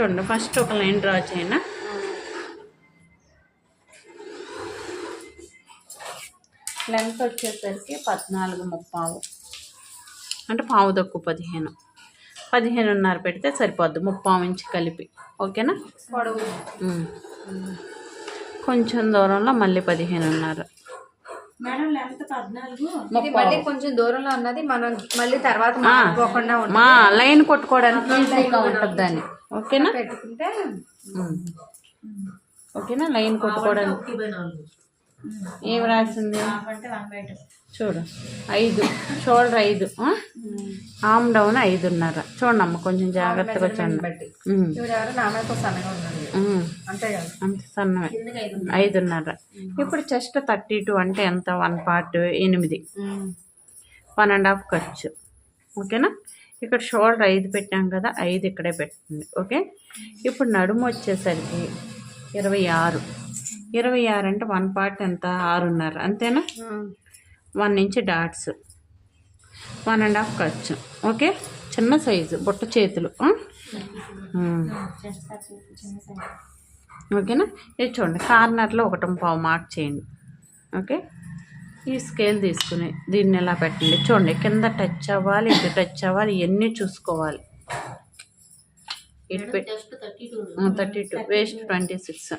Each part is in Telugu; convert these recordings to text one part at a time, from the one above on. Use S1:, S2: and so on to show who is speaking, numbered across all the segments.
S1: చూడండి. ఫస్ట్ ఒక లైన్ డ్రా చేయనా? లెంత్ వచ్చేసరికి పద్నాలుగు ముప్పావు. అంటే పావు తక్కువ పదిహేను. పదిహేనున్నర పెడితే సరిపోద్ది ముప్పావు ఇంచి కలిపి. ఓకేనా?
S2: పొడవు.
S1: కొంచెం దూరంలో మళ్ళీ పదిహేనున్నర.
S2: మేడం లెంత్ పద్నాలుగు. మళ్ళీ కొంచెం దూరంలో ఉన్నది మనం మళ్ళీ తర్వాత
S1: మా లైన్ కొట్టుకోవడానికి ఉంటుంది దాన్ని ఓకేనా?
S2: పెట్టుకుంటే.
S1: ఓకేనా? లైన్ కొట్టుకోవడానికి. ఏం రాసింది? చూడు. ఐదు. షోల్డర్ ఐదు? ఆమ్ డౌన్ ఐదున్నర. చూడండి అమ్మ కొంచెం జాగ్రత్తగా చూడండి.
S2: అంత
S1: సన్నమే. ఐదున్నర. ఇప్పుడు చెస్ట్ థర్టీ టూ అంటే ఎంత? వన్ పార్ట్ ఎనిమిది. వన్ అండ్ హాఫ్ ఖర్చు. ఓకేనా? ఇక్కడ షోల్డర్ ఐదు పెట్టాం కదా ఐదు ఇక్కడే పెట్టండి ఓకే? ఇప్పుడు నడుము వచ్చేసరికి ఇరవై ఆరు. ఇరవై ఆరు అంటే వన్ పార్ట్ ఎంత? ఆరున్నర. అంతేనా? One inch dots one and half ఖర్చు ఓకే? చిన్న సైజు బుట్ట చేతులు. ఓకేనా? ఇది చూడండి కార్నర్లో ఒకటి పావు మార్క్ చేయండి. ఓకే? ఈ స్కేల్ తీసుకుని దీన్ని ఎలా పెట్టండి? చూడండి కింద టచ్ అవ్వాలి ఇటు టచ్ అవ్వాలి ఇవన్నీ చూసుకోవాలి. ఇటు thirty two waist twenty six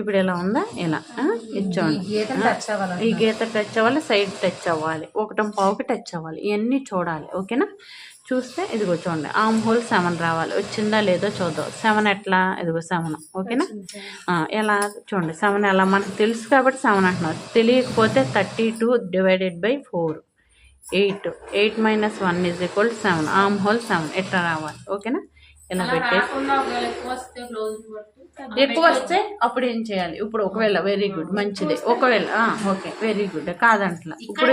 S1: ఇప్పుడు ఎలా ఉందా? ఇలా
S2: అవ్వాలి
S1: ఈ గీత టచ్ అవ్వాలి సైడ్ టచ్ అవ్వాలి. ఒకటం పావుకి టచ్ అవ్వాలి. ఇవన్నీ చూడాలి ఓకేనా? చూస్తే ఇదిగో చూడండి. ఆమ్ హోల్ సెవెన్ రావాలి. వచ్చిందా లేదో చూద్దాం. సెవెన్ ఎట్లా? ఇదిగో సెవెన్ ఓకేనా? ఎలా? చూడండి. సెవెన్ ఎలా? మనకు తెలుసు కాబట్టి సెవెన్ అంటున్నారు. తెలియకపోతే thirty two divided by four eight eight minus one is equal seven armhole seven ఎట్లా రావాలి? ఓకేనా? ఇలా పెట్టేసి? ఎక్కువ వస్తే అప్పుడు ఏం చేయాలి? ఇప్పుడు ఒకవేళ వెరీ గుడ్ మంచిది. ఒకవేళ ఓకే వెరీ గుడ్ కాదంట్లా. ఇప్పుడు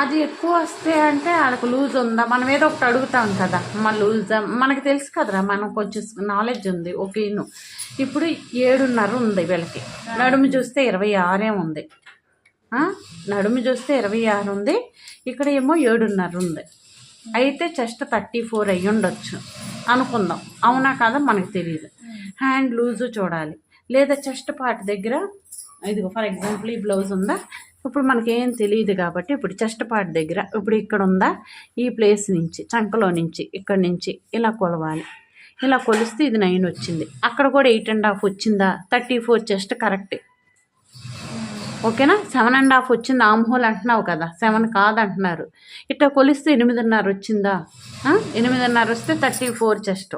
S1: అది ఎక్కువ వస్తే అంటే వాళ్ళకు లూజ్ ఉందా? మనం ఏదో ఒకటి అడుగుతాం కదా. మా లూజ్ మనకి తెలుసు కదరా మనం కొంచెం నాలెడ్జ్ ఉంది ఓకేను ఇప్పుడు ఏడున్నర ఉంది వీళ్ళకి. నడుము చూస్తే ఇరవై ఆరే ఉంది? నడుము చూస్తే ఇరవై ఆరు ఉంది. ఇక్కడ ఏమో ఏడున్నర ఉంది. అయితే చెస్ట్ థర్టీ ఫోర్ అయ్యి ఉండొచ్చు అనుకుందాం. అవునా కాదా? మనకు తెలియదు హ్యాండ్ లూజు చూడాలి. లేదా చెస్ట్ పార్ట్ దగ్గర ఇదిగో ఫర్ ఎగ్జాంపుల్ ఈ బ్లౌజ్ ఉందా? ఇప్పుడు మనకేం తెలియదు కాబట్టి ఇప్పుడు చెస్ట్ పార్ట్ దగ్గర ఇప్పుడు ఇక్కడ ఉందా? ఈ ప్లేస్ నుంచి చంకలో నుంచి ఇక్కడ నుంచి ఇలా కొలవాలి. ఇలా కొలిస్తే ఇది నైన్ వచ్చింది. అక్కడ కూడా ఎయిట్ అండ్ హాఫ్ వచ్చిందా? థర్టీ ఫోర్ చెస్ట్ కరెక్టే. ఓకేనా? సెవెన్ అండ్ హాఫ్ వచ్చింది. ఆమ్ హోల్ అంటున్నావు కదా. సెవెన్ కాదంటున్నారు. ఇట్లా కొలిస్తే ఎనిమిదిన్నర వచ్చిందా? ఎనిమిదిన్నర వస్తే థర్టీ ఫోర్ చెస్ట్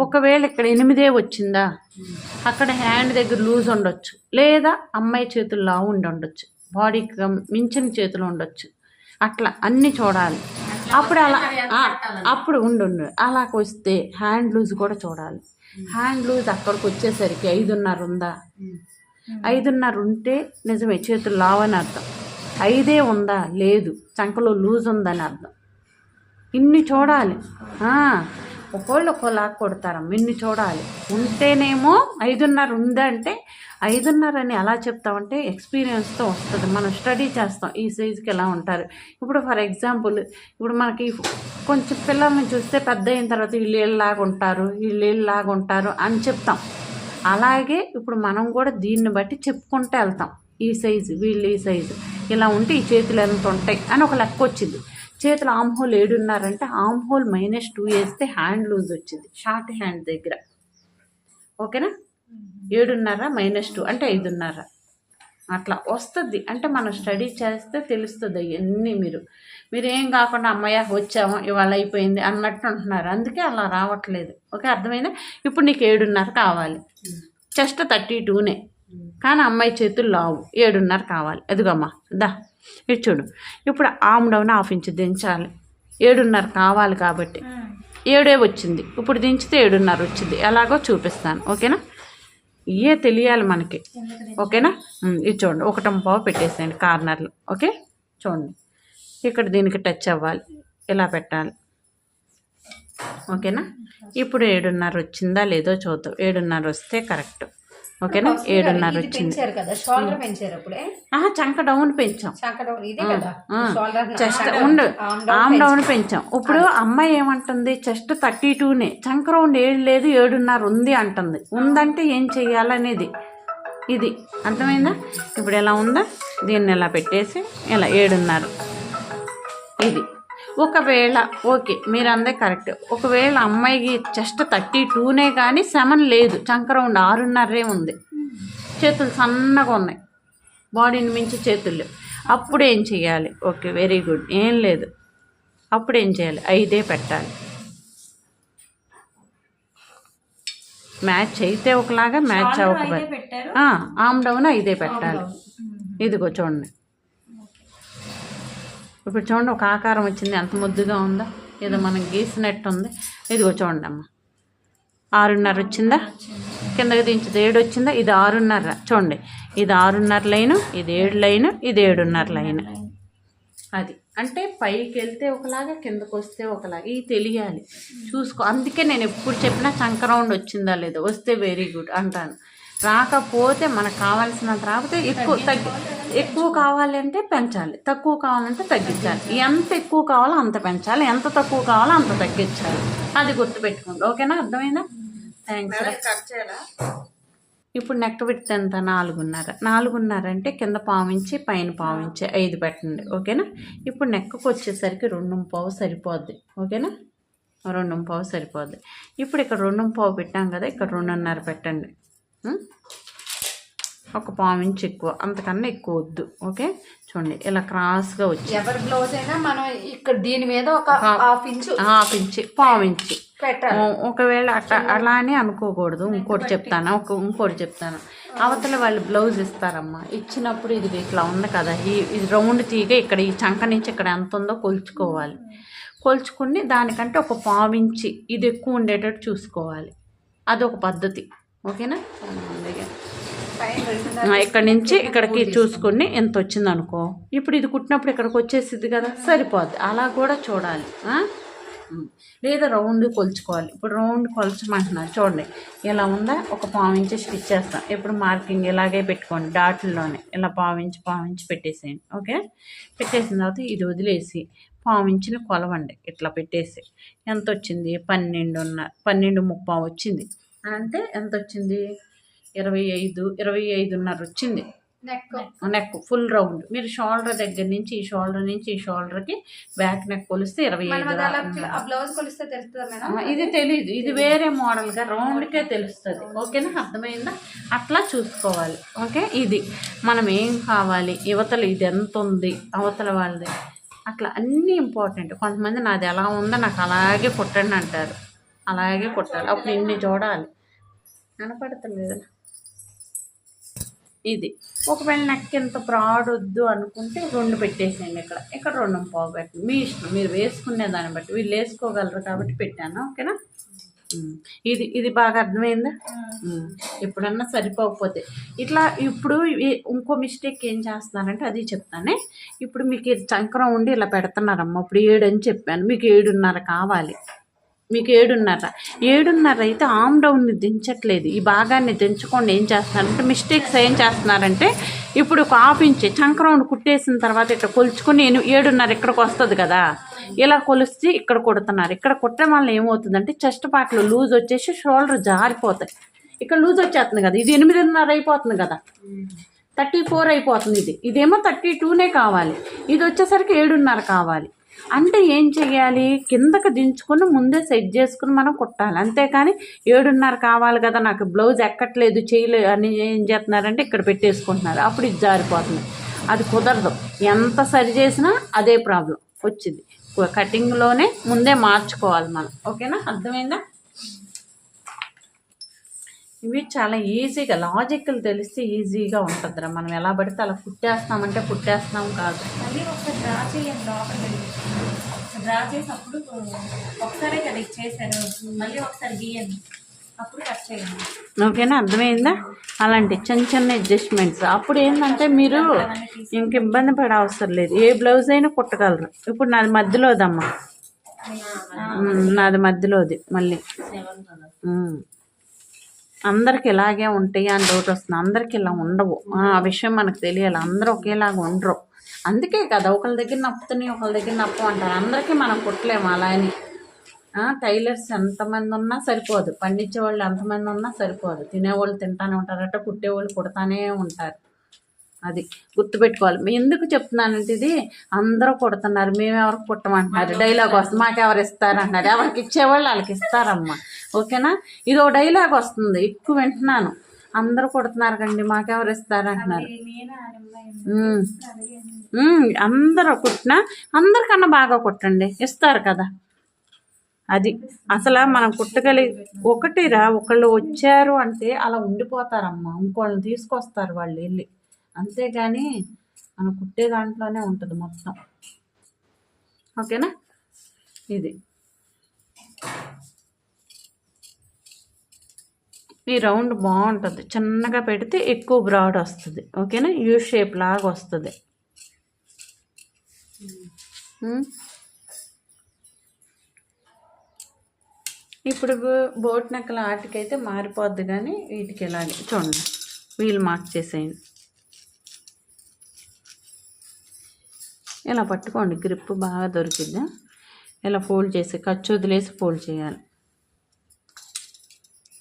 S1: ఒకవేళ ఇక్కడ ఎనిమిదే వచ్చిందా? అక్కడ హ్యాండ్ దగ్గర లూజ్ ఉండొచ్చు. లేదా అమ్మాయి చేతులు లావు ఉండి ఉండొచ్చు. బాడీకి మించిన చేతులు ఉండొచ్చు. అట్లా అన్నీ చూడాలి. అప్పుడు అలా అప్పుడు ఉండు ఉండు. అలా వస్తే హ్యాండ్ లూజ్ కూడా చూడాలి. హ్యాండ్ లూజ్ అక్కడికి వచ్చేసరికి ఐదున్నర ఉందా? ఐదున్నర ఉంటే నిజమే చేతులు లావని అర్థం. ఐదే ఉందా? లేదు. చంకలో లూజ్ ఉందని అర్థం. ఇన్ని చూడాలి. ఒకళ్ళు ఒకలా కొడతారమ్మ ఇన్ని చూడాలి. ఉంటేనేమో ఐదున్నర ఉందంటే ఐదున్నర అని ఎలా చెప్తామంటే ఎక్స్పీరియన్స్తో వస్తుంది. మనం స్టడీ చేస్తాం ఈ సైజుకి ఎలా ఉంటారు. ఇప్పుడు ఫర్ ఎగ్జాంపుల్ ఇప్పుడు మనకి కొంచెం పిల్లల్ని చూస్తే పెద్ద అయిన తర్వాత వీళ్ళు ఉంటారు వీళ్ళు ఉంటారు అని చెప్తాం. అలాగే ఇప్పుడు మనం కూడా దీన్ని బట్టి చెప్పుకుంటూ వెళ్తాం. ఈ సైజు వీళ్ళు ఈ సైజు. ఇలా ఉంటే ఈ చేతులు ఎంత ఉంటాయి అని ఒక లెక్క వచ్చింది. చేతులు ఆమ్ హోల్ ఏడున్నారంటే ఆమ్ హోల్ మైనస్ టూ వేస్తే హ్యాండ్ లూజ్ వచ్చింది. షార్ట్ హ్యాండ్ దగ్గర. ఓకేనా? ఏడున్నర? Minus two. అంటే ఐదున్నర? అట్లా వస్తుంది. అంటే మనం స్టడీ చేస్తే తెలుస్తుంది అవన్నీ మీరు. మీరు ఏం కాకుండా అమ్మయ్య వచ్చాము ఇవాళ అయిపోయింది అన్నట్టు ఉంటున్నారు అందుకే అలా రావట్లేదు. ఓకే అర్థమైందా? ఇప్పుడు నీకు ఏడున్నర కావాలి. చెస్ట్ థర్టీ టూనే కానీ అమ్మాయి చేతులు లావు. ఏడున్నర కావాలి. ఎదుగమ్మా దా ఇది చూడు. ఇప్పుడు ఆమ్ డౌన్ హాఫ్ ఇంచ్ దించాలి. ఏడున్నర కావాలి కాబట్టి. ఏడే వచ్చింది. ఇప్పుడు దించితే ఏడున్నర వచ్చింది. ఎలాగో చూపిస్తాను. ఓకేనా? ఇవే తెలియాలి మనకి. ఓకేనా? ఇది చూడండి. ఒకటం పావు పెట్టేసేయండి కార్నర్లో. ఓకే? చూడండి. ఇక్కడ దీనికి టచ్ అవ్వాలి. ఇలా పెట్టాలి? ఓకేనా? ఇప్పుడు ఏడున్నర వచ్చిందా లేదో చూద్దాం. ఏడున్నర వస్తే కరెక్ట్. ఓకేనా? ఏడున్నర వచ్చింది. ఆహా చంక డౌన్ పెంచాం. చెస్ట్ ఉండు. ఆమ్ డౌన్ పెంచాం. ఇప్పుడు అమ్మాయి ఏమంటుంది? చెస్ట్ థర్టీ టూనే. చంక రౌండ్ ఏడు లేదు ఏడున్నర ఉంది అంటుంది. ఉందంటే ఏం చెయ్యాలనేది. ఇది. అర్థమైందా? ఇప్పుడు ఎలా ఉందా? దీన్ని ఇలా పెట్టేసి ఇలా ఏడున్నర. ఇది. ఒకవేళ ఓకే మీరు అందే కరెక్ట్. ఒకవేళ అమ్మాయికి చెస్ట్ థర్టీ టూనే కానీ సెవెన్ లేదు. చంక రౌండ్ ఆరున్నరే ఉంది. చేతులు సన్నగా ఉన్నాయి. బాడీని మించి చేతులు. అప్పుడు ఏం చేయాలి ఓకే వెరీ గుడ్. ఏం లేదు. అప్పుడు ఏం చేయాలి ఐదే పెట్టాలి. మ్యాచ్ అయితే ఒకలాగా మ్యాచ్ అవ్వకపోతే ఆమ్ డౌన్ ఐదే పెట్టాలి. ఇదిగో చూడండి. ఇప్పుడు చూడండి ఒక ఆకారం వచ్చింది. ఎంత ముద్దుగా ఉందో. ఏదో మనం గీసినట్టు ఉంది. ఇదిగో చూడండి అమ్మ. ఆరున్నర వచ్చిందా? కిందకి దించింది. ఏడు వచ్చిందా? ఇది ఆరున్నర. చూడండి. ఇది ఆరున్నర లైను ఇది ఏడు లైను ఇది ఏడున్నర లైను. అది. అంటే పైకి వెళ్తే ఒకలాగా కిందకు వస్తే ఒకలాగా. ఇది తెలియాలి. చూసుకో. అందుకే నేను ఎప్పుడు చెప్పినా చంకరౌండ్ వచ్చిందా లేదో. వస్తే వెరీ గుడ్ అంటాను. రాకపోతే మనకు కావాల్సినంత రాకపోతే ఎక్కువ తగ్గి ఎక్కువ కావాలి అంటే పెంచాలి. తక్కువ కావాలంటే తగ్గించాలి. ఎంత ఎక్కువ కావాలో అంత పెంచాలి. ఎంత తక్కువ కావాలో అంత తగ్గించాలి. అది గుర్తుపెట్టుకోండి. ఓకేనా? అర్థమైందా? థ్యాంక్స్ ఇప్పుడు నెక్ విడ్త్ ఎంత? నాలుగున్నర. నాలుగున్నర అంటే కింద పావించి పైన పావించి ఐదు పెట్టండి. ఓకేనా? ఇప్పుడు నెక్కు వచ్చేసరికి రెండు పావు సరిపోద్ది. ఓకేనా? రెండు పావు సరిపోద్ది. ఇప్పుడు ఇక్కడ రెండు పావు పెట్టాం కదా ఇక్కడ రెండున్నర పెట్టండి. ఒక పావించి ఎక్కువ అంతకన్నా ఎక్కువ వద్దు ఓకే? చూడండి ఇలా క్రాస్గా వచ్చి
S2: ఎవరి బ్లౌజ్ అయినా మనం ఇక్కడ దీని మీద ఒక హాఫ్ ఇంచు
S1: హాఫ్ ఇంచి
S2: పెట్టాలి.
S1: ఓ- ఒకవేళ అట్లా అలా అని అనుకోకూడదు ఇంకోటి చెప్తాను ఒక ఇంకోటి చెప్తాను. అవతల వాళ్ళు బ్లౌజ్ ఇస్తారమ్మా ఇచ్చినప్పుడు ఇది ఇట్లా ఉంది కదా ఈ ఇది రౌండ్ తీగ ఇక్కడ ఈ చంక నుంచి ఇక్కడ ఎంత ఉందో కొలుచుకోవాలి. కొలుచుకుని దానికంటే ఒక పావించి ఇది ఎక్కువ ఉండేటట్టు చూసుకోవాలి. అది ఒక పద్ధతి. ఓకేనా? ఇక్కడ నుంచి ఇక్కడికి చూసుకుని ఎంత వచ్చింది అనుకో. ఇప్పుడు ఇది కుట్టినప్పుడు ఇక్కడికి వచ్చేసిద్ది కదా సరిపోద్ది. అలా కూడా చూడాలి. లేదా రౌండ్ కొలుచుకోవాలి. ఇప్పుడు రౌండ్ కొలచమంటున్నారు చూడండి. ఇలా ఉందా? ఒక పావించి స్టిచ్ చేస్తాం. ఇప్పుడు మార్కింగ్ ఇలాగే పెట్టుకోండి డాట్లలోనే ఇలా పావించి పావించి పెట్టేసేయండి. ఓకే? పెట్టేసిన తర్వాత ఇది వదిలేసి పావించిన కొలవండి. ఇట్లా పెట్టేసి. ఎంత వచ్చింది? పన్నెండున్న పన్నెండు ముప్పావు వచ్చింది. అంటే ఎంత వచ్చింది ఇరవై ఐదు ఇరవై ఐదున్నర వచ్చింది
S2: నెక్
S1: నెక్ ఫుల్ రౌండ్. మీరు షోల్డర్ దగ్గర నుంచి ఈ షోల్డర్ నుంచి ఈ షోల్డర్కి బ్యాక్ నెక్ కొలిస్తే ఇరవై ఐదు ఇది తెలీదు. ఇది వేరే మోడల్గా రౌండ్కే తెలుస్తుంది. ఓకేనా? అర్థమైందా? అట్లా చూసుకోవాలి. ఓకే? ఇది. మనం ఏం కావాలి? యువతలు ఇది ఎంత ఉంది అవతల వాళ్ళది. అట్లా అన్నీ ఇంపార్టెంట్. కొంతమంది నాది ఎలా ఉందో నాకు అలాగే కుట్టండి అంటారు. అలాగే కుట్టాలి. అప్పుడు ఇన్ని చూడాలి కనపడతలేదు. ఇది. ఒకవేళ నెక్ ఎంత బ్రాడ్ వద్దు అనుకుంటే రెండు పెట్టేసేయండి ఇక్కడ. ఇక్కడ రెండు పావు పెట్టండి మీ ఇష్టం. మీరు వేసుకునే దాన్ని బట్టి. వీళ్ళు వేసుకోగలరు కాబట్టి పెట్టాను. ఓకేనా. ఇది ఇది బాగా అర్థమైందా. ఎప్పుడన్నా సరిపోకపోతే. ఇట్లా ఇప్పుడు ఇంకో మిస్టేక్ ఏం చేస్తున్నారంటే అది చెప్తానే. ఇప్పుడు మీకు చంకరం ఉండి ఇలా పెడుతున్నారమ్మ. ఇప్పుడు ఏడు అని చెప్పాను. మీకు ఏడున్నర కావాలి. మీకు ఏడున్నర. ఏడున్నర అయితే ఆమ్ డౌన్ని దించట్లేదు. ఈ భాగాన్ని దించకుండా ఏం చేస్తున్నారంటే మిస్టేక్స్ ఏం చేస్తున్నారంటే ఇప్పుడు ఒక హాఫ్ ఇంచ్ చంక్రౌండ్ కుట్టేసిన తర్వాత ఇక్కడ కొలుచుకొని నేను ఏడున్నర ఇక్కడికి వస్తుంది కదా ఇలా కొలిస్తే ఇక్కడ కుడుతున్నారు. ఇక్కడ కుట్టడం వల్ల ఏమవుతుందంటే చెస్ట్ పాటలు లూజ్ వచ్చేసి షోల్డర్ జారిపోతాయి. ఇక్కడ లూజ్ వచ్చేస్తుంది కదా ఇది ఎనిమిదిన్నర అయిపోతుంది కదా. థర్టీ ఫోర్ అయిపోతుంది ఇది. ఇదేమో థర్టీ టూనే కావాలి. ఇది వచ్చేసరికి ఏడున్నర కావాలి. అంటే ఏం చేయాలి కిందకి దించుకొని ముందే సెట్ చేసుకుని మనం కుట్టాలి. అంతేకాని ఏడున్నర కావాలి కదా నాకు బ్లౌజ్ ఎక్కట్లేదు చేయలేదు అని ఏం చేస్తున్నారంటే ఇక్కడ పెట్టేసుకుంటున్నారు. అప్పుడు ఇది జారిపోతుంది. అది కుదరదు. ఎంత సరి చేసినా అదే ప్రాబ్లం వచ్చింది. కటింగ్లోనే ముందే మార్చుకోవాలి మనం. ఓకేనా? అర్థమైందా? ఇవి చాలా ఈజీగా లాజిక్లు తెలిస్తే ఈజీగా ఉంటుందిరా. మనం ఎలా పడితే అలా కుట్టేస్తామంటే కుట్టేస్తాం కాదు.
S2: మళ్ళీ ఒకసారి డ్రా చేయండి డ్రా చేసినప్పుడు ఒకసారి కదా ఇది చేశారు. మళ్ళీ ఒకసారి గీయండి. అప్పుడు కట్ చేయండి.
S1: ఓకేనా? అర్థమైందా? అలాంటి చిన్న చిన్న అడ్జస్ట్మెంట్స్ అప్పుడు ఏంటంటే మీరు ఇంక ఇబ్బంది పడే అవసరం లేదు. ఏ బ్లౌజ్ అయినా కుట్టగలరు. ఇప్పుడు నాది మధ్యలోదమ్మా. నాది మధ్యలోది మళ్ళీ. అందరికి ఇలాగే ఉంటాయి అని డౌట్ వస్తుంది. అందరికి ఇలా ఉండవు. ఆ విషయం మనకు తెలియాలి. అందరూ ఒకేలాగా ఉండరు. అందుకే కదా ఒకళ్ళ దగ్గర నప్పుతున్నాయి ఒకళ్ళ దగ్గర నప్పు అంటారు. అందరికీ మనం కుట్టలేము అలా అని టైలర్స్ ఎంతమంది ఉన్నా సరిపోదు. పండించే వాళ్ళు ఎంతమంది ఉన్నా సరిపోదు. తినేవాళ్ళు తింటానే ఉంటారట కుట్టేవాళ్ళు కుడతానే ఉంటారు. అది గుర్తుపెట్టుకోవాలి. ఎందుకు చెప్తున్నానంటే ఇది అందరూ కుడుతున్నారు మేము ఎవరికి కుట్టమంటున్నారు? డైలాగ్ వస్తుంది మాకు ఎవరు ఇస్తారు అంటున్నారు ఎవరికి ఇచ్చేవాళ్ళు వాళ్ళకి ఇస్తారమ్మా. ఓకేనా? ఇది ఒక డైలాగ్ వస్తుంది ఎక్కువ వింటున్నాను. అందరూ కుడుతున్నారు కండి మాకెవరు ఇస్తారు అంటున్నారు. అందరూ కుట్టినా అందరికన్నా బాగా కుట్టండి ఇస్తారు కదా. అది అసలు మనం కుట్టగలిగి ఒకటిరా ఒకళ్ళు వచ్చారు అంటే అలా ఉండిపోతారమ్మా ఇంకోళ్ళని తీసుకొస్తారు వాళ్ళు వెళ్ళి. అంతేగాని మనం కుట్టే దాంట్లోనే ఉంటుంది మొత్తం. ఓకేనా? ఇది. ఈ రౌండ్ బాగుంటుంది. చిన్నగా పెడితే ఎక్కువ బ్రాడ్ వస్తుంది. ఓకేనా? యూ షేప్ లాగా వస్తుంది. ఇప్పుడు బోట్ నెక్కల ఆటికైతే మారిపోద్ది కానీ వీటికి ఇలాగే చూడండి. వీల్ మార్క్ చేసేయండి. ఇలా పట్టుకోండి. గ్రిప్ బాగా దొరికిద్దా? ఇలా ఫోల్డ్ చేసి ఖర్చు వదిలేసి ఫోల్డ్ చేయాలి.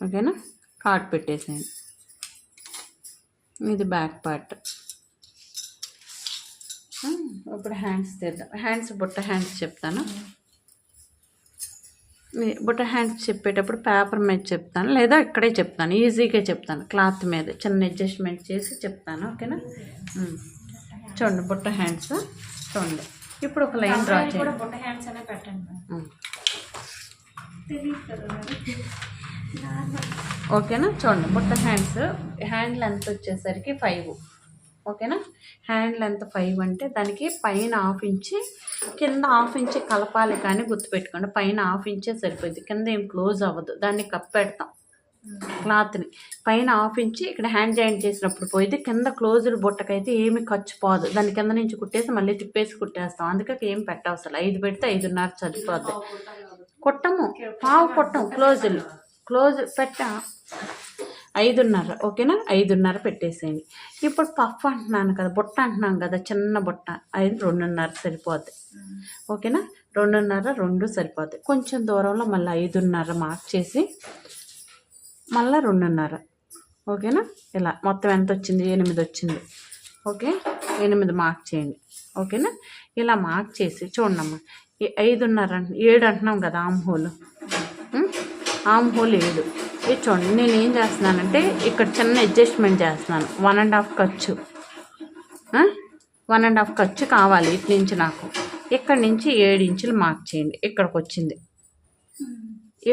S1: ఓకేనా? కార్డ్ పెట్టేసేయండి. ఇది బ్యాక్ పార్ట్. ఇప్పుడు హ్యాండ్స్ తీద్దాం. హ్యాండ్స్ బుట్ట హ్యాండ్స్ చెప్తాను. బుట్ట హ్యాండ్స్ చెప్పేటప్పుడు పేపర్ మీద చెప్తాను లేదా ఇక్కడే చెప్తాను. ఈజీగా చెప్తాను. క్లాత్ మీద చిన్న అడ్జస్ట్మెంట్ చేసి చెప్తాను ఓకేనా. చూడండి బుట్ట హ్యాండ్స్. చూడండి. ఇప్పుడు ఒక లైన్ డ్రా చేయండి.
S2: బుట్ట హ్యాండ్స్ అనే పెట్టండి.
S1: ఓకేనా? చూడండి బుట్ట హ్యాండ్స్ హ్యాండ్ లెంత్ వచ్చేసరికి ఫైవ్ ఓకేనా? హ్యాండ్ లెంత్ ఫైవ్ అంటే దానికి పైన హాఫ్ ఇంచి కింద హాఫ్ ఇంచి కలపాలి కానీ గుర్తుపెట్టుకోండి పైన హాఫ్ ఇంచే సరిపోద్ది కింద ఏం క్లోజ్ అవ్వదు. దాన్ని కప్పెడతాం క్లాత్ని పైన హాఫ్ ఇంచి ఇక్కడ హ్యాండ్ జాయింట్ చేసినప్పుడు పోయింది కింద క్లోజ్డ్ బుట్టకైతే ఏమి ఖర్చు పోదు. దాని కింద నుంచి కుట్టేసి మళ్ళీ తిప్పేసి కుట్టేస్తాం. అందుకే ఏం పెట్టవసరం. ఐదు పెడితే ఐదున్నర సరిపోద్ది. కుట్టము. పావు కుట్టం. క్లోజులు క్లోజ్ పెట్ట. ఐదున్నర ఓకేనా? ఐదున్నర పెట్టేసేయండి. ఇప్పుడు పఫ్ అంటున్నాను కదా బుట్ట అంటున్నాం కదా చిన్న బుట్ట. ఐదు రెండున్నర సరిపోద్ది. ఓకేనా? రెండున్నర రెండు సరిపోద్ది. కొంచెం దూరంలో మళ్ళీ ఐదున్నర మార్క్ చేసి మళ్ళీ రెండున్నర. ఓకేనా? ఇలా. మొత్తం ఎంత వచ్చింది? ఎనిమిది వచ్చింది. ఓకే? ఎనిమిది మార్క్ చేయండి. ఓకేనా? ఇలా మార్క్ చేసి చూడమ్మా ఈ ఐదున్నర ఏడు అంటున్నాం కదా ఆమ్హోలు ఆమ్ హోల్ ఏడు. ఇది చూడండి నేను ఏం చేస్తున్నానంటే ఇక్కడ చిన్న అడ్జస్ట్మెంట్ చేస్తున్నాను. వన్ అండ్ హాఫ్ ఖర్చు. వన్ అండ్ హాఫ్ ఖర్చు కావాలి ఇటు నుంచి నాకు. ఇక్కడ నుంచి ఏడు ఇంచులు మార్క్ చేయండి. ఇక్కడికి వచ్చింది.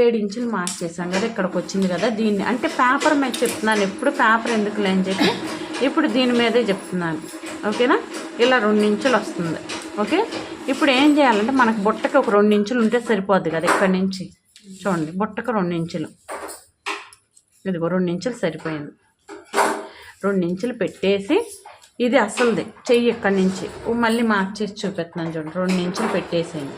S1: ఏడు ఇంచులు మార్క్ చేసాం కదా ఇక్కడికి వచ్చింది కదా దీన్ని. అంటే పేపర్ మీద చెప్తున్నాను. ఎప్పుడు పేపర్ ఎందుకు లేని చెప్పి ఇప్పుడు దీని మీదే చెప్తున్నాను. ఓకేనా ఇలా రెండు ఇంచులు వస్తుంది. ఓకే ఇప్పుడు ఏం చేయాలంటే మనకు బుట్టకి ఒక రెండు ఇంచులు ఉంటే సరిపోద్ది కదా ఇక్కడి నుంచి. చూడండి బుట్టకు రెండు ఇంచులు. ఇదిగో రెండు ఇంచులు సరిపోయింది. రెండు ఇంచులు పెట్టేసి ఇది అసలుది చెయ్యి ఇక్కడి నుంచి. మళ్ళీ మార్క్ చేసి చూపిస్తున్నాను చూడండి రెండు ఇంచులు పెట్టేసేయండి.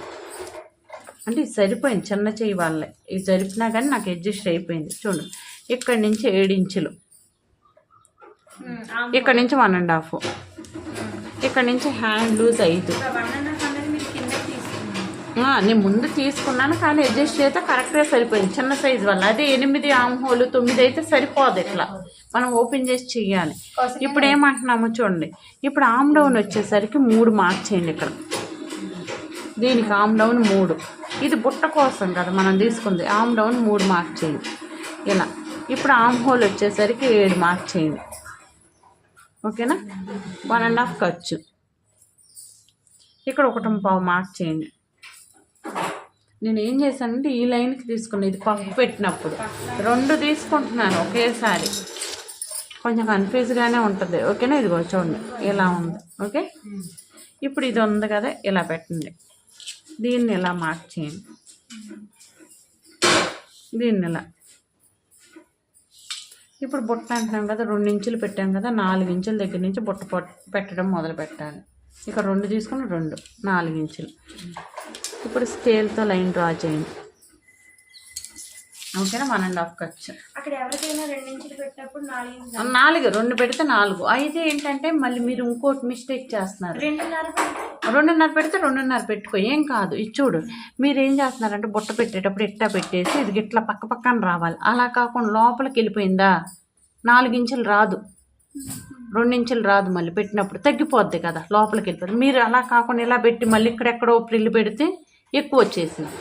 S1: అంటే ఇది సరిపోయింది చిన్న చెయ్యి వాళ్ళే. ఇది జరిపినా కానీ నాకు అడ్జస్ట్ అయిపోయింది. చూడు ఇక్కడి నుంచి ఏడు ఇంచులు. ఇక్కడ నుంచి వన్ అండ్ హాఫ్. ఇక్కడ నుంచి హ్యాండ్ లూజ్ ఐదు. నేను ముందు తీసుకున్నాను కానీ అడ్జస్ట్ చేస్తే కరెక్ట్గా సరిపోయింది. చిన్న సైజు వల్ల. అదే ఎనిమిది ఆమ్ హోలు తొమ్మిది అయితే సరిపోదు ఇట్లా. మనం ఓపెన్ చేసి చెయ్యాలి. ఇప్పుడు ఏమంటున్నాము చూడండి. ఇప్పుడు ఆమ్ డౌన్ వచ్చేసరికి మూడు మార్క్ చేయండి ఇక్కడ. దీనికి ఆమ్ డౌన్ మూడు. ఇది బుట్ట కోసం కదా మనం తీసుకుంది. ఆమ్ డౌన్ మూడు మార్క్ చేయండి. ఇలా. ఇప్పుడు ఆమ్ హోల్ వచ్చేసరికి ఏడు మార్క్ చేయండి. ఓకేనా? వన్ అండ్ హాఫ్ ఖర్చు. ఇక్కడ ఒకటి పావు మార్క్ చేయండి. నేను ఏం చేశానంటే ఈ లైన్కి తీసుకున్నా ఇది పప్పు పెట్టినప్పుడు. రెండు తీసుకుంటున్నాను ఒకేసారి. కొంచెం కన్ఫ్యూజ్గానే ఉంటుంది. ఓకేనా? ఇదిగో చూడండి. ఇలా ఉంది. ఓకే? ఇప్పుడు ఇది ఉంది కదా ఇలా పెట్టండి. దీన్ని ఇలా మార్క్ చేయండి. దీన్ని ఇలా. ఇప్పుడు బుట్ట అంటున్నాం కదా రెండు ఇంచులు పెట్టాం కదా నాలుగు ఇంచుల దగ్గర నుంచి బుట్ట పెట్టడం మొదలు పెట్టాలి ఇక రెండు తీసుకుని రెండు నాలుగు ఇంచులు. ఇప్పుడు స్కేల్తో లైన్ డ్రా చేయండి. ఓకేనా? వన్ అండ్ హాఫ్ ఖర్చు
S2: అక్కడ ఎవరికైనా పెట్టినప్పుడు నాలుగు
S1: నాలుగు రెండు పెడితే నాలుగు. అయితే ఏంటంటే మళ్ళీ మీరు ఇంకోటి మిస్టేక్ చేస్తున్నారు.
S2: రెండున్నర పెడితే?
S1: రెండున్నర పెట్టుకో. ఏం కాదు. ఇది చూడు. మీరు ఏం చేస్తున్నారంటే బుట్ట పెట్టేటప్పుడు ఇట్టా పెట్టేసి ఇది ఇట్లా పక్క పక్కన రావాలి. అలా కాకుండా లోపలికి వెళ్ళిపోయిందా? నాలుగు ఇంచులు రాదు. రెండు ఇంచులు రాదు మళ్ళీ పెట్టినప్పుడు. తగ్గిపోద్ది కదా. లోపలికి వెళ్ళిపోతుంది మీరు అలా కాకుండా ఇలా పెట్టి మళ్ళీ ఇక్కడెక్కడో ప్రిల్లు పెడితే ఎక్కువ వచ్చేసింది.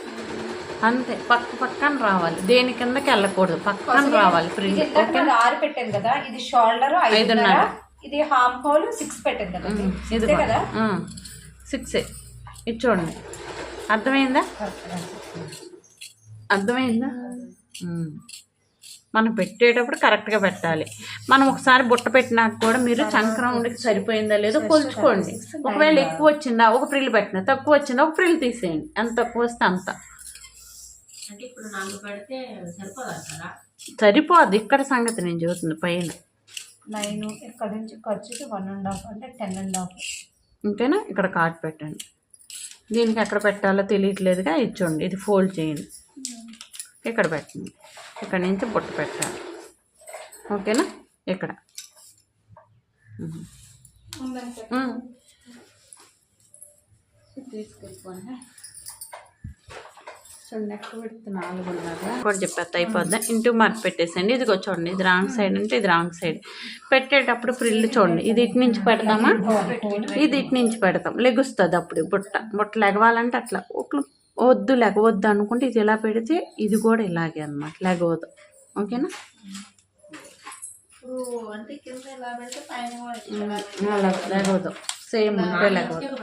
S1: అంతే పక్క పక్కన రావాలి. దేని కిందకి వెళ్ళకూడదు పక్కన రావాలి
S3: మనం ఆరు పెట్టాను కదా ఇది షోల్డర్ ఐదున్నర. ఇది హామ్ హోల్ సిక్స్ పెట్టాను కదా
S1: ఇది
S3: కదా?
S1: సిక్స్. ఇది చూడండి. అర్థమైందా? అర్థమైందా. మనం పెట్టేటప్పుడు కరెక్ట్గా పెట్టాలి. మనం ఒకసారి బుట్ట పెట్టినాక కూడా మీరు చంక్రౌండ్కి సరిపోయిందా లేదో కొలుచుకోండి. ఒకవేళ ఎక్కువ వచ్చిందా ఒక ప్రిల్ పెట్టినా తక్కువ వచ్చిందా ఒక ప్రిల్ తీసేయండి. ఎంత తక్కువ వస్తే అంత.
S2: అంటే ఇప్పుడు నాలుగు పెడితే సరిపోదంటారా
S1: సరిపోద్ది ఇక్కడ సంగతి నేను చూస్తుంది పైన
S3: నైన్ ఇక్కడ నుంచి ఖర్చుకి వన్ అండ్ హాఫ్ అంటే టెన్ అండ్ హాఫ్
S1: ఇంకేనా ఇక్కడ కార్డ్ పెట్టండి. దీనికి ఎక్కడ పెట్టాలో తెలియట్లేదుగా. ఇచ్చోండి ఇది ఫోల్డ్ చేయండి. ఇక్కడ పెట్టండి. ఇక్కడ నుంచి బుట్ట పెట్టాలి. ఓకేనా? ఇక్కడ. కూడా చెప్పేస్తా అయిపోద్దా? ఇంటూ మార్క్ పెట్టేసండి ఇది చూడండి ఇది రాంగ్ సైడ్ అంటే ఇది రాంగ్ సైడ్. పెట్టేటప్పుడు ఫ్రిల్ చూడండి. ఇది ఇటు నుంచి పెడతామా? ఇది ఇటు నుంచి పెడతాం. లెగుస్తుంది అప్పుడు బుట్ట. బుట్ట లెగవాలంటే అట్లా. ఒక వద్దు లెగవద్దు అనుకుంటే ఇది ఇలా పెడితే ఇది కూడా ఇలాగే అనమాట లెగవద్దు ఓకేనా? లెగవద్దు సేమ్ ఉంటే లెగవద్దు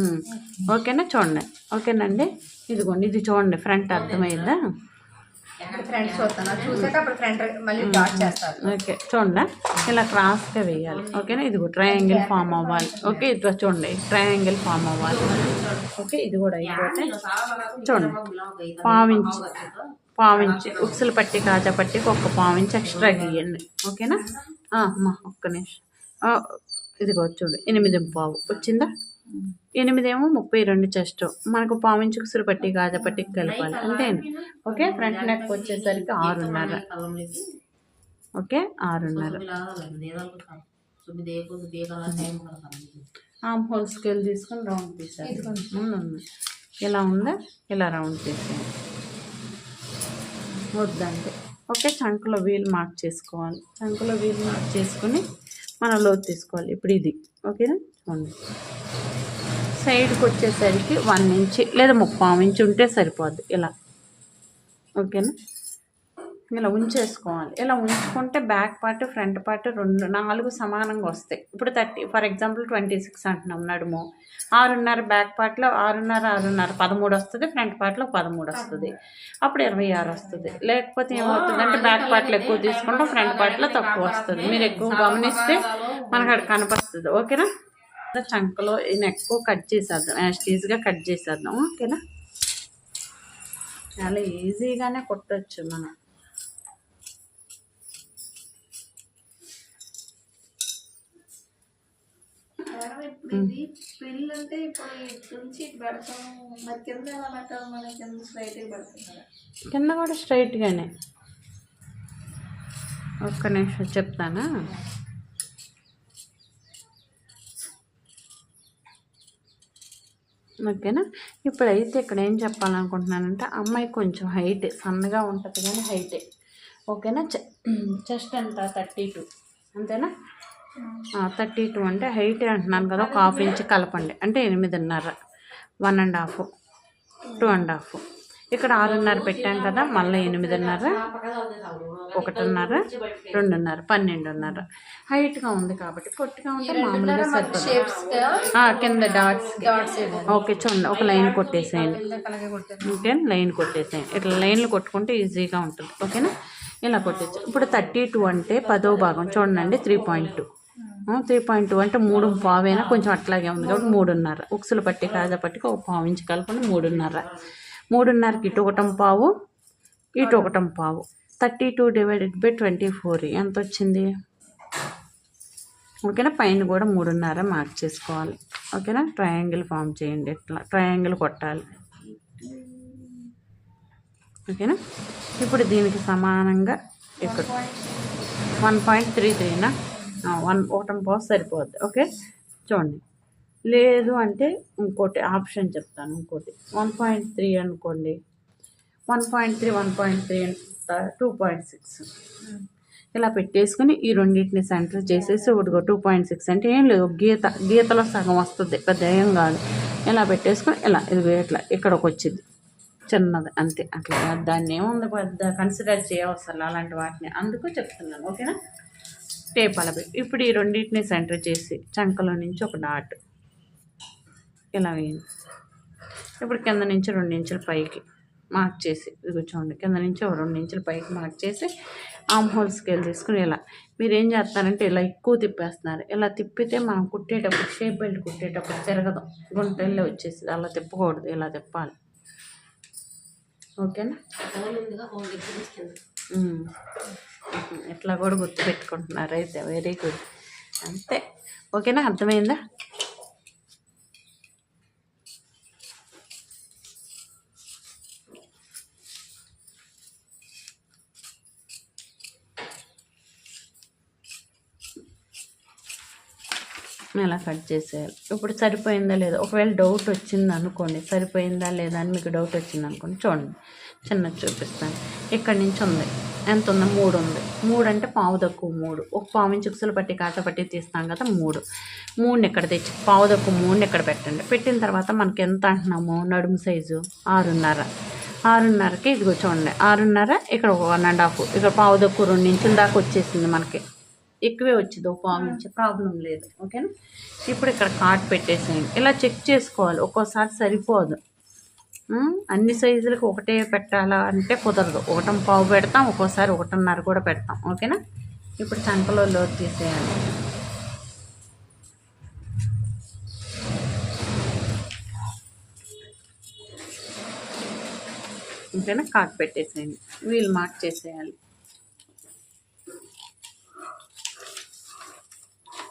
S1: ఉమ్. ఓకేనా? చూడండి. ఓకేనండి. ఇదిగోండి ఇది చూడండి ఫ్రంట్ అర్థమైందా?
S3: ఫ్రంట్ చూస్తాను. చూసాక అప్పుడు ఫ్రంట్ మళ్ళీ డాట్ చేస్తారు.
S1: ఓకే. చూడండి. ఇలా క్రాస్గా వేయాలి. ఓకేనా ఇదిగో ట్రయాంగిల్ ఫామ్ అవ్వాలి. ఓకే ఇది చూడండి. ట్రయాంగిల్ ఫామ్ అవ్వాలి. ఓకే ఇది కూడా అయిపోతే చూడండి. పావించి పావించి ఉక్సులు పట్టి కాజా పట్టికి ఒక్క పావించి ఎక్స్ట్రా గీయండి. ఓకేనా? అమ్మా ఒక్క నిమిషం. ఇదిగో చూడు ఎనిమిది పావు. వచ్చిందా? ఎనిమిదేమో ముప్పై రెండు చెస్ట్. మనకు పావించి ఉక్సులు పట్టి కాజా పట్టికి కలపాలి. అంతే ఓకే ఫ్రంట్ నెక్ వచ్చేసరికి ఆరున్నర. ఓకే ఆరున్నర. ఆమ్ హోల్ స్కేల్ తీసుకొని రౌండ్ తీసారు ఇలా ఉందా? ఇలా రౌండ్ తీసేయండి వద్దంటే. ఓకే చంకలో వీల్ మార్క్ చేసుకోవాలి. చంకలో వీల్ మార్క్ చేసుకుని మనం లోతు తీసుకోవాలి. ఇప్పుడు ఇది. ఓకేనా? చూడండి సైడ్కి వచ్చేసరికి వన్ ఇంచ్ లేదా ముప్పావు ఇంచ్ ఉంటే సరిపోద్ది. ఇలా. ఓకేనా? ఇలా ఉంచేసుకోవాలి. ఇలా ఉంచుకుంటే బ్యాక్ పార్ట్ ఫ్రంట్ పార్ట్ రెండు నాలుగు సమానంగా వస్తాయి. ఇప్పుడు thirty for example twenty six అంటున్నాం నడుము. ఆరున్నర బ్యాక్ పార్ట్లో ఆరున్నర ఆరున్నర పదమూడు వస్తుంది ఫ్రంట్ పార్ట్లో పదమూడు వస్తుంది. అప్పుడు ఇరవై ఆరు వస్తుంది. లేకపోతే ఏమవుతుందంటే బ్యాక్ పార్ట్లో ఎక్కువ తీసుకుంటాం ఫ్రంట్ పార్ట్లో తక్కువ వస్తుంది. మీరు ఎక్కువ గమనిస్తే మనకు అక్కడ కనిపిస్తుంది. ఓకేనా? చంకలో నెక్ కట్ చేసేద్దాం. యాస్టీజ్గా కట్ చేసేద్దాం. ఓకేనా చాలా ఈజీగానే కుట్టచ్చు మనం.
S2: మేడం ఇప్పుడు ఇది పిల్లు అంటే ఇప్పుడు ఇటు నుంచి ఇటు పెడతాం. మరి కింద ఎలా పెట్టాలి మన కింద స్ట్రైట్ పెడతాం కదా
S1: కింద కూడా స్ట్రైట్గానే ఒక్క నిమిషం చెప్తానా? ఓకేనా? ఇప్పుడైతే ఇక్కడ ఏం చెప్పాలనుకుంటున్నానంటే అమ్మాయి కొంచెం హైట్ సన్నగా ఉంటుంది కానీ హైటే ఓకేనా? చెస్ట్ ఎంత? థర్టీ టూ అంతేనా? థర్టీ టూ అంటే హైట్ అంటున్నాను కదా ఒక హాఫ్ ఇంచ్ కలపండి. అంటే ఎనిమిదిన్నర. One and half two and half ఇక్కడ ఆరున్నర పెట్టాం కదా మళ్ళీ ఎనిమిదిన్నర ఒకటిన్నర రెండున్నర పన్నెండున్నర. హైట్గా ఉంది కాబట్టి పొట్టిగా ఉంటే మామూలుగా సరిపోతుంది కింద డాట్స్ ఓకే చూడండి ఒక లైన్ కొట్టేసేయండి. ఓకే లైన్ కొట్టేసేయండి. ఇట్లా లైన్లు కొట్టుకుంటే ఈజీగా ఉంటుంది. ఓకేనా? ఇలా కొట్టేచ్చు. ఇప్పుడు థర్టీ టూ అంటే పదో భాగం. చూడండి three point two three point two అంటే మూడు పావేనా కొంచెం అట్లాగే ఉంది కాబట్టి మూడున్నర. ఉక్సులు పట్టి కాజా పట్టికి ఒక పావు ఇంచు కలుపుకొని మూడున్నర. మూడున్నరకి ఇటు ఒకటం పావు ఇటు ఒకటం పావు. Thirty two divided by twenty four. ఎంత వచ్చింది ఓకేనా? పైన కూడా మూడున్నర మార్క్ చేసుకోవాలి. ఓకేనా? ట్రయాంగిల్ ఫామ్ చేయండి. ఇట్లా ట్రయాంగిల్ కొట్టాలి. ఓకేనా? ఇప్పుడు దీనికి సమానంగా ఇక్కడ వన్ పాయింట్ త్రీ త్రీనా వన్ ఒకటం పావు సరిపోద్ది. ఓకే? చూడండి. లేదు అంటే ఇంకోటి ఆప్షన్ చెప్తాను ఇంకోటి. వన్ పాయింట్ త్రీ అనుకోండి. One point three one point three two point six. ఇలా పెట్టేసుకుని ఈ రెండింటిని సెంటర్ చేసేసి ఒకటిగో టూ పాయింట్ సిక్స్ అంటే ఏం లేదు. గీత గీతలో సగం వస్తుంది. పెద్ద ఏం కాదు. ఇలా పెట్టేసుకుని ఇలా ఇది ఇట్లా ఇక్కడికి వచ్చింది చిన్నది అంతే. అట్లా దాన్ని ఏముంది పెద్ద కన్సిడర్ చేయవసరం అలాంటి వాటిని. అందుకు చెప్తున్నాను. ఓకేనా? టేప్ అలా ఇప్పుడు ఈ రెండింటిని సెంటర్ చేసి చంకలో నుంచి ఒక డాట్ ఇలా వేయండి. ఇప్పుడు కింద నుంచి రెండు ఇంచుల పైకి మార్క్ చేసి కూర్చోండి కింద నుంచి రెండు ఇంచుల పైకి మార్క్ చేసి ఆమ్ హోల్ స్కేల్ తీసుకుని ఇలా. మీరు ఏం చేస్తారంటే ఇలా ఎక్కువ తిప్పేస్తున్నారు. ఇలా తిప్పితే మనం కుట్టేటప్పుడు షేప్ బెల్ట్ కుట్టేటప్పుడు తిరగదు. గుంటల్లో వచ్చేసి అలా తిప్పకూడదు. ఇలా తిప్పాలి. ఓకేనా ఎట్లా ఇట్లా కూడా గుర్తుపెట్టుకుంటున్నారు. అయితే వెరీ గుడ్ అంతే. ఓకేనా అర్థమైందా? ఇలా కట్ చేసేయాలి? ఇప్పుడు సరిపోయిందా లేదా? ఒకవేళ డౌట్ వచ్చింది అనుకోండి. సరిపోయిందా లేదా అని మీకు డౌట్ వచ్చింది అనుకోండి. చూడండి. చిన్నది చూపిస్తాను. ఇక్కడి నుంచి ఉంది? ఎంత ఉంది? మూడు ఉంది. మూడు అంటే పావు తక్కువ మూడు. ఒక పావు నుంచి ఉక్సులు పట్టి కాట పట్టి తీస్తాం కదా మూడు. మూడుని ఇక్కడ తెచ్చి? పావు తక్కువ మూడుని ఇక్కడ పెట్టండి? పెట్టిన తర్వాత మనకి ఎంత అంటున్నాము? నడుము సైజు ఆరున్నర. ఆరున్నరకి ఇదిగో చూడండి. ఆరున్నర ఇక్కడ ఒక వన్ అండ్ హాఫ్ ఇక్కడ పావు తక్కువ రెండు ఇంచుల దాకా వచ్చేసింది మనకి. ఎక్కువే వచ్చింది పావు ఇంచు ప్రాబ్లం లేదు ఓకేనా ఇప్పుడు ఇక్కడ కార్డ్ పెట్టేసేయండి. ఇలా చెక్ చేసుకోవాలి ఒక్కోసారి సరిపోదు. అన్ని సైజులకు ఒకటే పెట్టాలా అంటే కుదరదు. ఒకటం పావు పెడతాం ఒక్కోసారి ఒకటిన్నర కూడా పెడతాం ఓకేనా ఇప్పుడు చంకలో లోతు తీసేయాలి. ఓకేనా కార్డ్ పెట్టేసేయండి. వీల్ మార్క్ చేసేయాలి.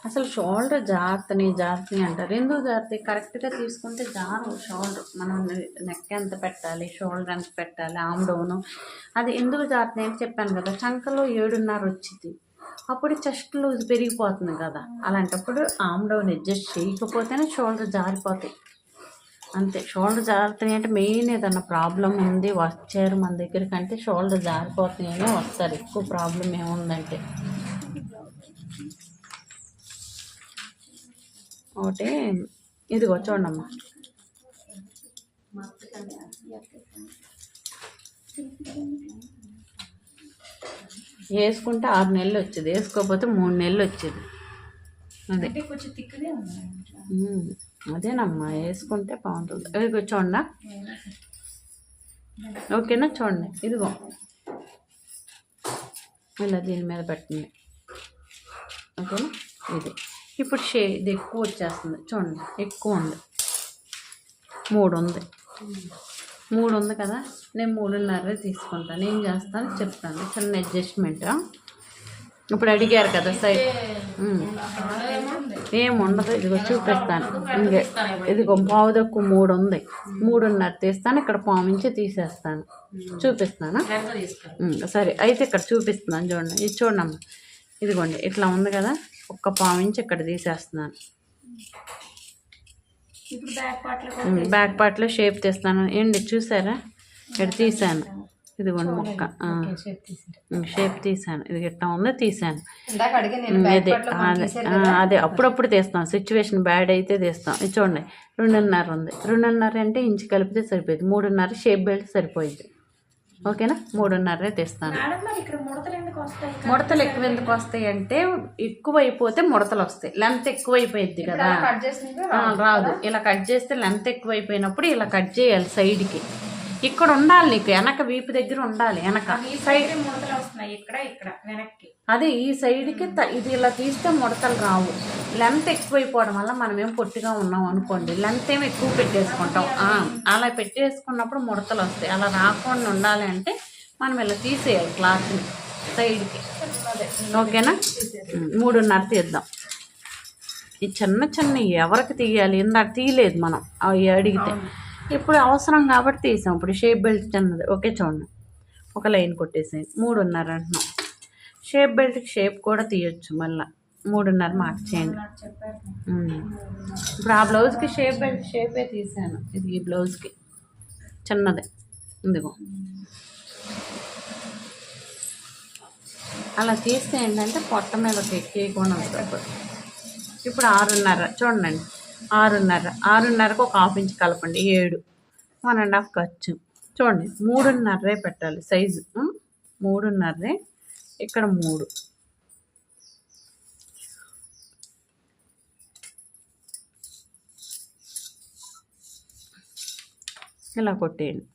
S1: అసలు షోల్డర్ జాగ్రత్తని జాగ్రత్తని అంటారు. ఎందుకు జాగ్రత్త కరెక్ట్గా తీసుకుంటే జారు షోల్డర్. మనం నెక్ ఎంత పెట్టాలి షోల్డర్ ఎంత పెట్టాలి ఆమ్ డౌను. అది ఎందుకు జాగ్రత్త అని చెప్పాను కదా చంకలో ఏడున్నర వచ్చింది. అప్పుడు చెస్ట్ లూజ్ పెరిగిపోతుంది కదా. అలాంటప్పుడు ఆమ్ డౌన్ అడ్జస్ట్ చేయకపోతేనే షోల్డర్ జారిపోతాయి. అంతే. షోల్డర్ జారుతున్నాయి అంటే మెయిన్ ఏదన్నా ప్రాబ్లం ఉంది వచ్చారు మన దగ్గరికి అంటే షోల్డర్ జారిపోతున్నాయని వస్తారు. ఎక్కువ ప్రాబ్లం ఏముందంటే. ఒకటి. ఇదిగో చూడమ్మా వేసుకుంటే ఆరు నెలలు వచ్చేది. వేసుకోకపోతే మూడు నెలలు వచ్చేది. అదే.
S2: కొంచెం
S1: అదేనమ్మా వేసుకుంటే బాగుంటుంది. ఇదిగో చూడండి. ఓకేనా? చూడండి. ఇదిగో. ఇలా దీని మీద పెట్టండి. ఓకేనా? ఇది. ఇప్పుడు షే ఇది ఎక్కువ వచ్చేస్తుంది. చూడండి ఎక్కువ ఉంది. మూడు ఉంది మూడు ఉంది కదా? నేను మూడున్నర తీసుకుంటాను. ఏం చేస్తాను? చెప్తాను. చిన్న అడ్జస్ట్మెంట్ ఇప్పుడు అడిగారు కదా సైడ్ ఏం ఉండదు. ఇదిగో చూపిస్తాను. ఇంకే. ఇదిగో పావు తక్కువ మూడు ఉంది మూడున్నర తీస్తాను. ఇక్కడ పావు ఇంచి తీసేస్తాను. చూపిస్తాను? సరే. అయితే ఇక్కడ చూపిస్తున్నాను. చూడండి. ఇది చూడమ్మా ఇదిగోండి. ఇట్లా ఉంది కదా? ఒక్క పావు ఇంచి ఇక్కడ తీసేస్తున్నాను.
S2: బ్యాక్ పార్ట్లో
S1: షేప్ తీస్తాను. ఏంటి చూసారా? ఇక్కడ తీసాను. ఇదిగోండి మొక్క. షేప్ తీసాను. ఇది ఇట్లా ఉందో తీసాను. అదే అదే అప్పుడప్పుడు తీస్తాం. సిచ్యువేషన్ బ్యాడ్ అయితే తీస్తాం. ఇది చూడండి రెండున్నర ఉంది. రెండున్నర అంటే ఇంచు కలిపితే సరిపోయింది. మూడున్నర షేప్ బెల్ట్ సరిపోయింది. ఓకేనా? మూడున్నరే తీస్తాను.
S2: ముడతలు
S1: ఎక్కువ ఎందుకు వస్తాయి అంటే ఎక్కువ అయిపోతే ముడతలు వస్తాయి. లెంత్ ఎక్కువ అయిపోయింది కదా. రాదు. ఇలా కట్ చేస్తే లెంత్ ఎక్కువ అయిపోయినప్పుడు ఇలా కట్ చేయాలి సైడ్కి. ఇక్కడ ఉండాలి నీకు వెనక వీపు దగ్గర ఉండాలి వెనక.
S2: ఈ సైడ్ ముడతలు వస్తున్నాయి ఇక్కడ ఇక్కడ వెనక్కి.
S1: అదే ఈ సైడ్కి ఇది ఇలా తీస్తే ముడతలు రావు. లెంత్ ఎక్కువైపోవడం వల్ల మనం ఏం పొట్టిగా ఉన్నాం అనుకోండి. లెంత్ ఏమి ఎక్కువ పెట్టేసుకుంటాం. అలా పెట్టేసుకున్నప్పుడు ముడతలు వస్తాయి. అలా రాకుండా ఉండాలి అంటే మనం ఇలా తీసేయాలి క్లాత్ని సైడ్కి ఓకేనా? మూడున్నర తీద్దాం. ఈ చిన్న చిన్న ఎవరికి తీయాలి? ఇందాక తీయలేదు మనం. అవి అడిగితే. ఇప్పుడు అవసరం కాబట్టి తీసాం. ఇప్పుడు షేప్ బెల్ట్ చిన్నది. ఓకే చూడండి. ఒక లైన్ కొట్టేసాయి. మూడున్నర అంటున్నాం. షేప్ బెల్ట్కి షేప్ కూడా తీయొచ్చు మళ్ళీ. మూడున్నర
S2: మార్క్
S1: చేయండి. ఇప్పుడు ఆ బ్లౌజ్కి షేప్ బెల్ట్ షేపే తీసాను. ఇది ఈ బ్లౌజ్కి. చిన్నదే. ఇందిగో. అలా తీస్తే ఏంటంటే పొట్ట మీద ఎక్కేయకుండా ఉంటుంది ఇప్పుడు ఆరున్నర. చూడండి. ఆరున్నర. ఆరున్నరకు ఒక హాఫ్ ఇంచ్ కలపండి. ఏడు. వన్ అండ్ హాఫ్ ఖర్చు. చూడండి మూడున్నరే పెట్టాలి సైజు. మూడున్నరే. ఇక్కడ మూడు. ఇలా కొట్టేయండి.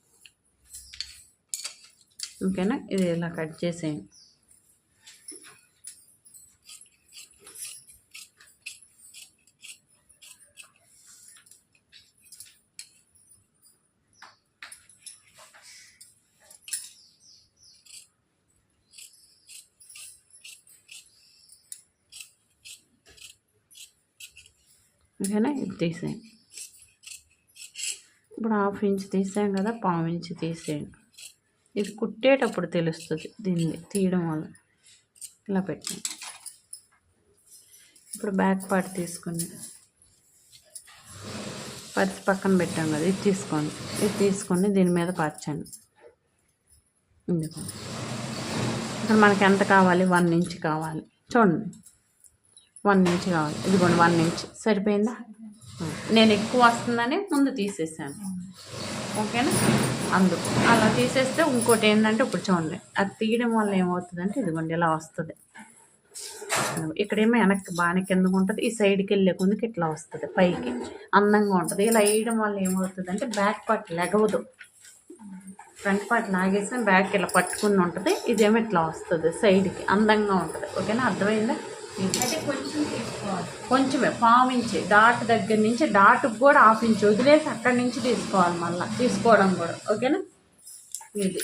S1: ఓకేనా? ఇది ఇలా కట్ చేసేయండి. తీసేయండి ఇప్పుడు హాఫ్ ఇంచ్ తీసాం కదా పావు ఇంచ్ తీసేయండి ఇది కుట్టేటప్పుడు తెలుస్తుంది దీన్ని తీయడం వల్ల. ఇలా పెట్టండి ఇప్పుడు బ్యాక్ పార్ట్ తీసుకుని పరిచి పక్కన పెట్టాం కదా ఇది తీసుకోండి. ఇది తీసుకొని దీని మీద పరచండి ఎందుకండి ఇక్కడ మనకి ఎంత కావాలి? వన్ ఇంచ్ కావాలి. చూడండి. వన్ ఇంచ్ కావాలి. ఇదిగోండి వన్ ఇంచ్. సరిపోయిందా? నేను ఎక్కువ వస్తుందని ముందు తీసేసాను. ఓకేనా? అందుకు. అలా తీసేస్తే ఇంకోటి ఏంటంటే ఇప్పుడు చూడండి అది తీయడం వల్ల ఏమవుతుందంటే ఇదిగోండి ఇలా వస్తుంది. ఇక్కడేమో వెనక్కి బాగానే కిందకు ఉంటుంది ఈ సైడ్కి వెళ్ళే ముందుకి ఇట్లా వస్తుంది పైకి అందంగా ఉంటుంది. ఇలా వేయడం వల్ల ఏమవుతుంది అంటే బ్యాక్ పార్ట్ లెగవదు. ఫ్రంట్ పార్ట్ లాగేసి బ్యాక్ ఇలా పట్టుకుని ఉంటుంది ఇదేమో ఇట్లా వస్తుంది సైడ్కి అందంగా ఉంటుంది. ఓకేనా? అర్థమైందా? కొంచెమే పావు ఇంచి. డాట్ దగ్గర నుంచి డాట్ కూడా హాఫ్ ఇంచ్. వదిలేసి అక్కడి నుంచి తీసుకోవాలి మళ్ళీ. తీసుకోవడం కూడా. ఓకేనా? ఇది.